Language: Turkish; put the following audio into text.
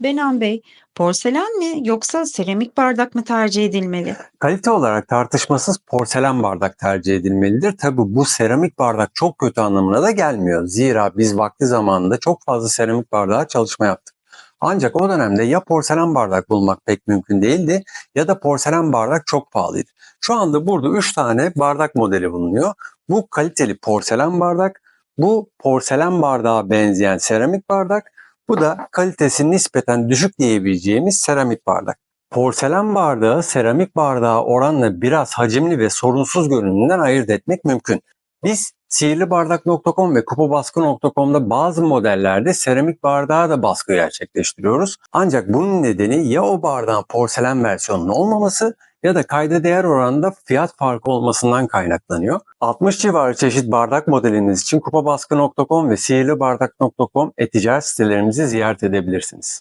Benan Bey, porselen mi yoksa seramik bardak mı tercih edilmeli? Kalite olarak tartışmasız porselen bardak tercih edilmelidir. Tabi bu seramik bardak çok kötü anlamına da gelmiyor. Zira biz vakti zamanında çok fazla seramik bardağa çalışma yaptık. Ancak o dönemde ya porselen bardak bulmak pek mümkün değildi ya da porselen bardak çok pahalıydı. Şu anda burada 3 tane bardak modeli bulunuyor. Bu kaliteli porselen bardak, bu porselen bardağa benzeyen seramik bardak, bu da kalitesi nispeten düşük diyebileceğimiz seramik bardak. Porselen bardağı seramik bardağa oranla biraz hacimli ve sorunsuz görünümünden ayırt etmek mümkün. Biz sihirlibardak.com ve kupabaskı.com'da bazı modellerde seramik bardağa da baskı gerçekleştiriyoruz. Ancak bunun nedeni ya o bardağın porselen versiyonunun olmaması ya da kayda değer oranında fiyat farkı olmasından kaynaklanıyor. 60 civarı çeşit bardak modeliniz için kupabaskı.com ve sihirlibardak.com e-ticaret sitelerimizi ziyaret edebilirsiniz.